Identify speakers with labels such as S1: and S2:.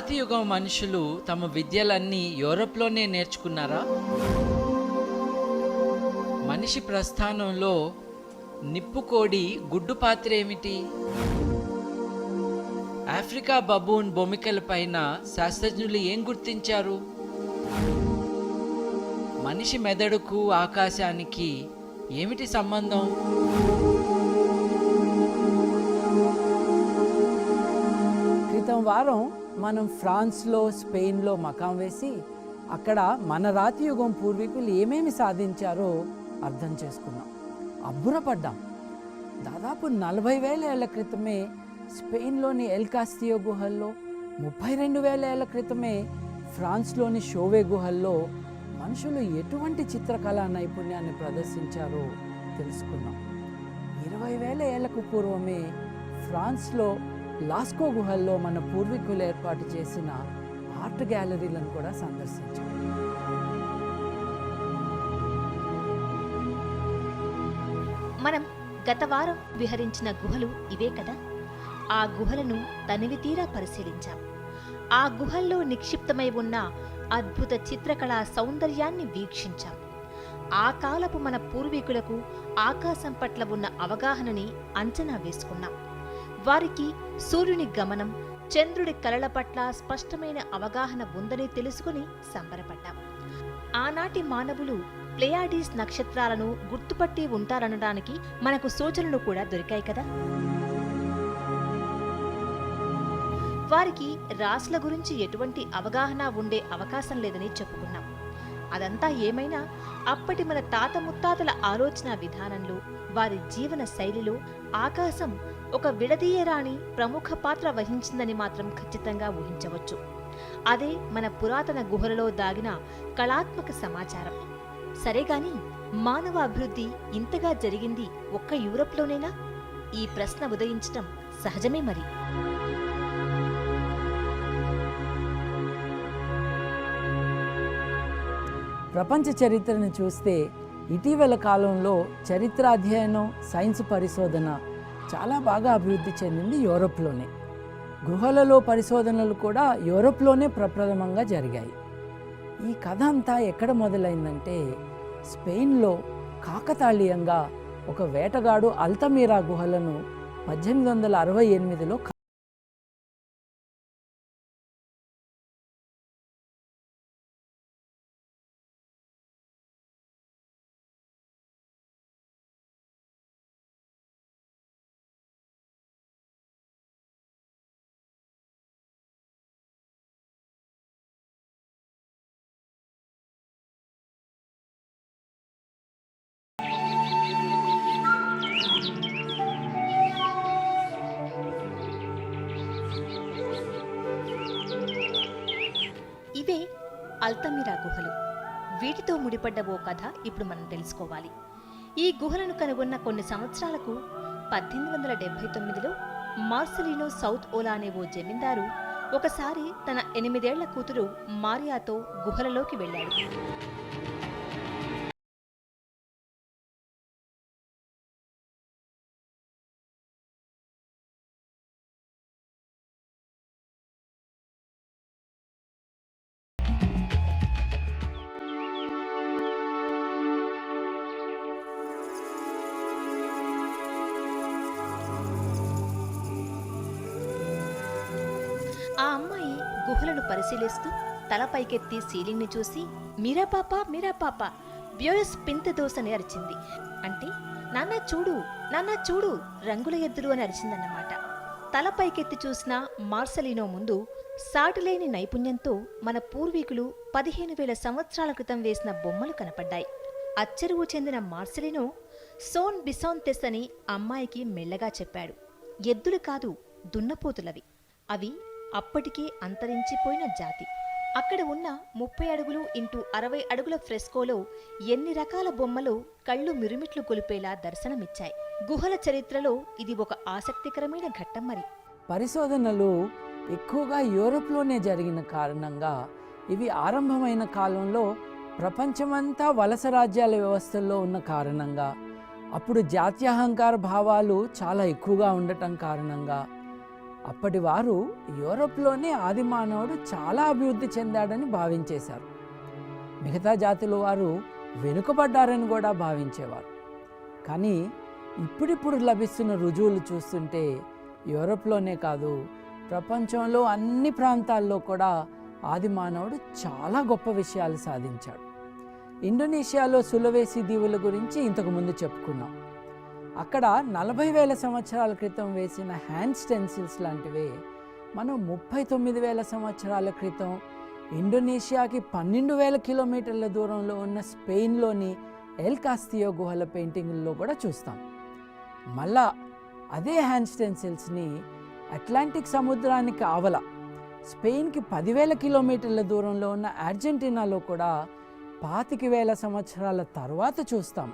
S1: రాతి యుగం మనుషులు తమ విద్యలన్నీ యూరోప్లోనే నేర్చుకున్నారా? మనిషి ప్రస్థానంలో నిప్పుకోడి గుడ్డు పాత్ర ఏమిటి? ఆఫ్రికా బబూన్ బొమ్మికల పైన శాస్త్రజ్ఞులు ఏం గుర్తించారు? మనిషి మెదడుకు ఆకాశానికి ఏమిటి సంబంధం?
S2: క్రితం వారం మనం ఫ్రాన్స్లో స్పెయిన్లో మకాం వేసి అక్కడ మన రాతి యుగం పూర్వీకులు ఏమేమి సాధించారో అర్థం చేసుకున్నాం. అబ్బురపడ్డాం. దాదాపు నలభై వేల ఏళ్ళ క్రితమే స్పెయిన్లోని ఎల్కాస్తియో గుహల్లో ముప్పై రెండు వేల ఏళ్ళ క్రితమే ఫ్రాన్స్లోని షోవే గుహల్లో మనుషులు ఎటువంటి చిత్రకళా నైపుణ్యాన్ని ప్రదర్శించారో తెలుసుకున్నాం. ఇరవై వేల ఏళ్ళకు పూర్వమే ఫ్రాన్స్లో లాస్కో గుహల్లో మన పూర్వీకులు ఏర్పాటు చేసిన ఆర్ట్ గ్యాలరీలను కూడా సందర్శించాం.
S3: మనం గత వారం విహరించిన గుహలు ఇవే కదా? ఆ గుహలను తనివి తీరా పరిశీలించాం. ఆ గుహల్లో నిక్షిప్తమై ఉన్న అద్భుత చిత్రకళా సౌందర్యాన్ని వీక్షించాం. ఆ కాలపు మన పూర్వీకులకు ఆకాశం పట్ల ఉన్న అవగాహనని అంచనా వేసుకున్నాం. వారికి సూర్యుని గమనం చంద్రుడి కలల పట్ల స్పష్టమైన అవగాహన ఉందని తెలుసుకుని సంబరపడ్డాం. ఆనాటి మానవులు ప్లేయాడీస్ నక్షత్రాలను గుర్తుపట్టి ఉంటారనడానికి మనకు సూచనలు కూడా దొరికాయి కదా? వారికి రాసుల గురించి ఎటువంటి అవగాహన ఉండే అవకాశం లేదని చెప్పుకున్నాం. అదంతా ఏమైనా? అప్పటి మన తాత ముత్తాతల ఆలోచన విధానంలో వారి జీవన శైలిలో ఆకాశం ఒక విడదీయరాని ప్రముఖ పాత్ర వహించిందని మాత్రం ఖచ్చితంగా ఊహించవచ్చు. అదే మన పురాతన గుహలలో దాగిన కళాత్మక సమాచారం. సరేగాని మానవ అభివృద్ధి ఇంతగా జరిగింది ఒక్క యూరప్లోనేనా? ఈ ప్రశ్న ఉదయించటం సహజమే మరి.
S2: ప్రపంచ చరిత్రను చూస్తే ఇటీవల కాలంలో చరిత్ర అధ్యయనం సైన్స్ పరిశోధన చాలా బాగా అభివృద్ధి చెందింది యూరోప్లోనే. గుహలలో పరిశోధనలు కూడా యూరోప్లోనే ప్రప్రథమంగా జరిగాయి. ఈ కథ అంతా ఎక్కడ మొదలైందంటే స్పెయిన్లో కాకతాళీయంగా ఒక వేటగాడు అల్తమీరా గుహలను పద్దెనిమిది వందల అరవై ఎనిమిదిలో
S3: అల్తమిరా గుహలు. వీటితో ముడిపడ్డ ఓ కథ ఇప్పుడు మనం తెలుసుకోవాలి. ఈ గుహలను కనుగొన్న కొన్ని సంవత్సరాలకు పద్దెనిమిది వందల డెబ్బై తొమ్మిదిలో మార్సలినో సౌత్ ఓలా అనే ఓ జమీందారు ఒకసారి తన ఎనిమిదేళ్ళ కూతురు మారియాతో గుహలలోకి వెళ్ళాడు. గుహలను పరిశీలిస్తూ తల పైకెత్తి సీలింగ్ని చూసి మీరా పాప మీరా పాప బ్యోయస్ పింత దోసని అరిచింది. అంటే నాన్న చూడు నాన్న చూడు రంగుల ఎద్దులు అని అరిచిందన్నమాట. తల పైకెత్తి చూసిన మార్సలినో ముందు సాటిలేని నైపుణ్యంతో మన పూర్వీకులు పదిహేను వేల సంవత్సరాల క్రితం వేసిన బొమ్మలు కనపడ్డాయి. అచ్చెరువు చెందిన మార్సలినో సోన్ బిసోన్తెస్ అని అమ్మాయికి మెల్లగా చెప్పాడు. ఎద్దులు కాదు దున్నపోతులవి. అవి అప్పటికే అంతరించిపోయిన జాతి. అక్కడ ఉన్న ముప్పై అడుగులు ఇంటూ అరవై అడుగుల ఫ్రెస్కోలో ఎన్ని రకాల బొమ్మలు కళ్ళు మిరుమిట్లు కొలిపేలా దర్శనమిచ్చాయి. గుహల చరిత్రలో ఇది ఒక ఆసక్తికరమైన ఘట్టం మరి.
S2: పరిశోధనలు ఎక్కువగా యూరోప్లోనే జరిగిన కారణంగా ఇవి ఆరంభమైన కాలంలో ప్రపంచమంతా వలస రాజ్యాల వ్యవస్థల్లో ఉన్న కారణంగా అప్పుడు జాత్యహంకార భావాలు చాలా ఎక్కువగా ఉండటం కారణంగా అప్పటి వారు యూరోప్లోనే ఆది మానవుడు చాలా అభివృద్ధి చెందాడని భావించేశారు. మిగతా జాతుల వారు వెనుకబడ్డారని కూడా భావించేవారు. కానీ ఇప్పుడిప్పుడు లభిస్తున్న రుజువులు చూస్తుంటే యూరోప్లోనే కాదు ప్రపంచంలో అన్ని ప్రాంతాల్లో కూడా ఆది మానవుడు చాలా గొప్ప విషయాలు సాధించాడు. ఇండోనేషియాలో సులవేసి దీవుల గురించి ఇంతకుముందు చెప్పుకున్నాం. అక్కడ నలభై వేల సంవత్సరాల క్రితం వేసిన హ్యాండ్ స్టెన్సిల్స్ లాంటివే మనం ముప్పై తొమ్మిది వేల సంవత్సరాల క్రితం ఇండోనేషియాకి పన్నెండు వేల కిలోమీటర్ల దూరంలో ఉన్న స్పెయిన్లోని ఎల్ కాస్తియో గుహల పెయింటింగ్లో కూడా చూస్తాం. మళ్ళా అదే హ్యాండ్ స్టెన్సిల్స్ని అట్లాంటిక్ సముద్రానికి ఆవల స్పెయిన్కి పదివేల కిలోమీటర్ల దూరంలో ఉన్న అర్జెంటీనాలో కూడా పాతిక వేల సంవత్సరాల తర్వాత చూస్తాం.